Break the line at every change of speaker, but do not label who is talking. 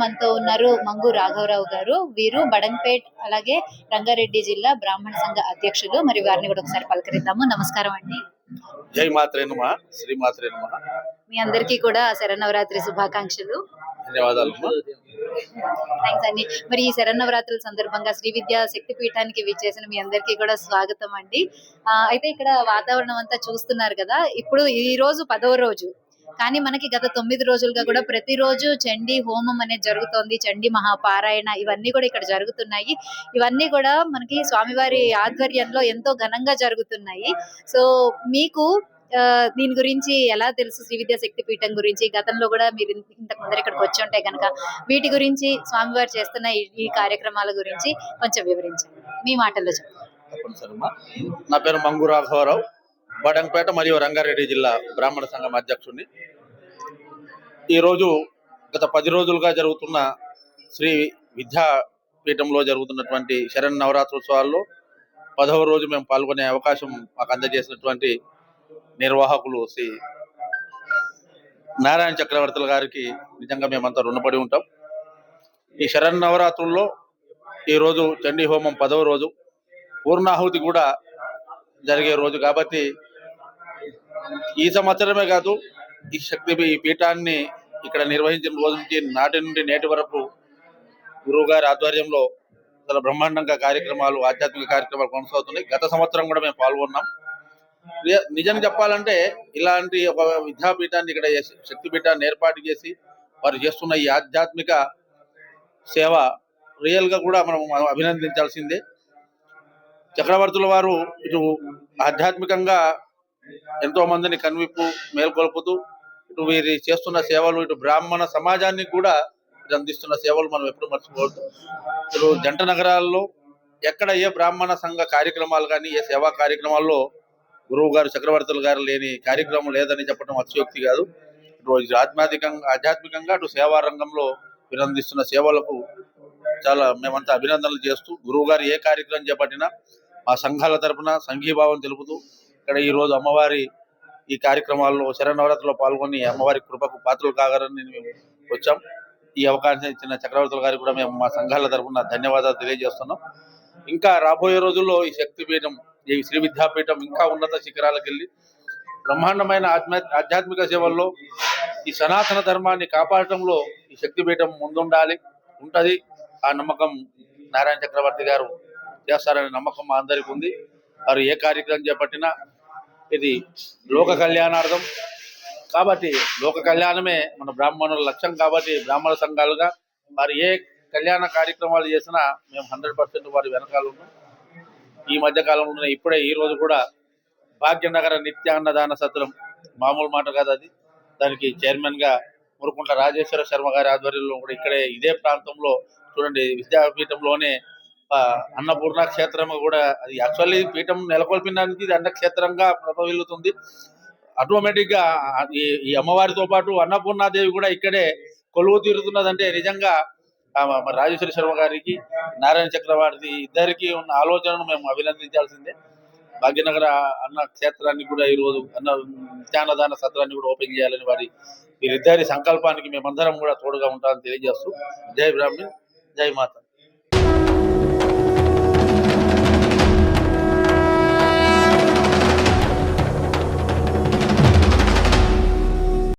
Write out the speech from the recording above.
మనతో ఉన్నారు మంగు రాఘవరావు గారు. వీరు బడంపేట్ అలాగే రంగారెడ్డి జిల్లా బ్రాహ్మణ సంఘ అధ్యక్షులు. మరి వారిని కూడా ఒకసారి పలకరిద్దాము. నమస్కారం అండి.
జై మాత్రే నమ శ్రీ
మీ అందరికీ కూడా శరన్నవరాత్రి శుభాకాంక్షలు.
ధన్యవాదాలు
థ్యాంక్స్ అండి. మరి ఈ శరన్నవరాత్రుల సందర్భంగా శ్రీ విద్యా శక్తి పీఠానికి విచ్చేసిన మీ అందరికీ కూడా స్వాగతం అండి. అయితే ఇక్కడ వాతావరణం అంతా చూస్తున్నారు కదా. ఇప్పుడు ఈ రోజు పదవ రోజు. కానీ మనకి గత తొమ్మిది రోజులుగా కూడా ప్రతిరోజు చండీ హోమం అనేది జరుగుతోంది చండీ మహాపారాయణ ఇవన్నీ కూడా ఇక్కడ జరుగుతున్నాయి. ఇవన్నీ కూడా మనకి స్వామివారి ఆధ్వర్యంలో ఎంతో ఘనంగా జరుగుతున్నాయి. సో మీకు దీని గురించి ఎలా తెలుసు శ్రీ విద్యా శక్తి పీఠం గురించి? గతంలో కూడా మీరు ఇంతకు ముందర ఇక్కడికి వచ్చి ఉంటే కనుక వీటి గురించి స్వామివారు చేస్తున్న ఈ- కార్యక్రమాల గురించి కొంచెం వివరించండి. మీ మాటల్లో చెప్పండి.
నా పేరు మంగు రాఘవరావు బడంపేట మరియు రంగారెడ్డి జిల్లా బ్రాహ్మణ సంఘం అధ్యక్షుడిని ఈరోజు గత పది రోజులుగా జరుగుతున్న శ్రీ విద్యాపీఠంలో జరుగుతున్నటువంటి శరణ్ నవరాత్రోత్సవాల్లో పదవ రోజు మేము పాల్గొనే అవకాశం మాకు అందజేసినటువంటి నిర్వాహకులు శ్రీ నారాయణ చక్రవర్తుల గారికి నిజంగా మేమంతా రుణపడి ఉంటాం. ఈ శరణ్ నవరాత్రుల్లో ఈరోజు చండీ హోమం పదవ రోజు పూర్ణాహుతి కూడా జరిగే రోజు కాబట్టి ఈ సంవత్సరమే కాదు ఈ శక్తి ఈ పీఠాన్ని ఇక్కడ నిర్వహించిన రోజు నుంచి నాటి నుండి నేటి వరకు గురువు గారి ఆధ్వర్యంలో చాలా బ్రహ్మాండంగా కార్యక్రమాలు ఆధ్యాత్మిక కార్యక్రమాలు కొనసాగుతున్నాయి. గత సంవత్సరం కూడా మేము పాల్గొన్నాం. నిజం చెప్పాలంటే ఇలాంటి ఒక విద్యాపీఠాన్ని ఇక్కడ శక్తిపీఠాన్ని శక్తి పీఠాన్ని ఏర్పాటు చేసి వారు చేస్తున్న ఈ ఆధ్యాత్మిక సేవ రియల్గా కూడా మనం అభినందించాల్సిందే. చక్రవర్తుల వారు ఇటు ఆధ్యాత్మికంగా ఎంతో మందిని కనువిప్పు మేల్కొల్పుతూ ఇటు వీరి చేస్తున్న సేవలు ఇటు బ్రాహ్మణ సమాజానికి కూడా వీరు అందిస్తున్న సేవలు మనం ఎప్పుడు మర్చిపోవద్దు. ఇప్పుడు జంట నగరాల్లో ఎక్కడ ఏ బ్రాహ్మణ సంఘ కార్యక్రమాలు కానీ ఏ సేవా కార్యక్రమాల్లో గురువు గారు చక్రవర్తులు గారు లేని కార్యక్రమం లేదని చెప్పడం అతిశయోక్తి కాదు. ఇటు ఆధ్యాత్మికంగా ఆధ్యాత్మికంగా అటు సేవా రంగంలో వినందిస్తున్న సేవలకు చాలా మేమంతా అభినందనలు చేస్తూ గురువు గారు ఏ కార్యక్రమం చేపట్టినా మా సంఘాల తరపున సంఘీభావం తెలుపుతూ ఇక్కడ ఈ రోజు అమ్మవారి ఈ కార్యక్రమాల్లో శరణవరాత్రిలో పాల్గొని అమ్మవారి కృపకు పాత్రలు కాగరని మేము వచ్చాం. ఈ అవకాశం ఇచ్చిన చక్రవర్తుల గారికి కూడా మేము మా సంఘాల తరపున ధన్యవాదాలు తెలియజేస్తున్నాం. ఇంకా రాబోయే రోజుల్లో ఈ శక్తిపీఠం ఈ శ్రీ విద్యాపీఠం ఇంకా ఉన్నత శిఖరాలకు వెళ్ళి బ్రహ్మాండమైన ఆత్మ ఆధ్యాత్మిక సేవల్లో ఈ సనాతన ధర్మాన్ని కాపాడటంలో ఈ శక్తిపీఠం ముందుండాలి ఉంటది. ఆ నమ్మకం నారాయణ చక్రవర్తి గారు చేస్తారనే నమ్మకం మా అందరికి ఉంది వారు ఏ కార్యక్రమం చేపట్టినా ఇది లోక కళ్యాణార్థం. కాబట్టి లోక కళ్యాణమే మన బ్రాహ్మణుల లక్ష్యం కాబట్టి బ్రాహ్మణ సంఘాలుగా వారు ఏ కళ్యాణ కార్యక్రమాలు చేసినా మేము హండ్రెడ్ పర్సెంట్ వారి వెనకాల ఉన్నాం. ఈ మధ్య కాలంలో ఇప్పుడే ఈ రోజు కూడా భాగ్యనగర నిత్యాన్నదాన సత్రం మామూలు మాట కాదు అది. దానికి చైర్మన్గా మురుకుంట రాజేశ్వర శర్మ గారి ఆధ్వర్యంలో కూడా ఇక్కడే ఇదే ప్రాంతంలో చూడండి విద్యాపీఠంలోనే అన్నపూర్ణ క్షేత్రం కూడా అది యాక్చువల్లీ పీఠం నెలకొల్పినానికి ఇది అన్నక్షేత్రంగా ప్రభవిల్లుతుంది. ఆటోమేటిక్గా ఈ- అమ్మవారితో పాటు అన్నపూర్ణాదేవి కూడా ఇక్కడే కొలువు తీరుతున్నదంటే నిజంగా ఆ రాజేశ్వర శర్మ గారికి నారాయణ చక్రవర్తి ఇద్దరికి ఉన్న ఆలోచనను మేము అభినందించాల్సిందే. భాగ్యనగర అన్న క్షేత్రాన్ని కూడా ఈ రోజు అన్న నిత్యాన్నదాన సత్రాన్ని కూడా ఓపెన్ చేయాలని వారి వీరిద్దరి సంకల్పానికి మేమందరం కూడా తోడుగా ఉంటామని తెలియజేస్తూ జై బ్రాహ్మణ్ జై మాత.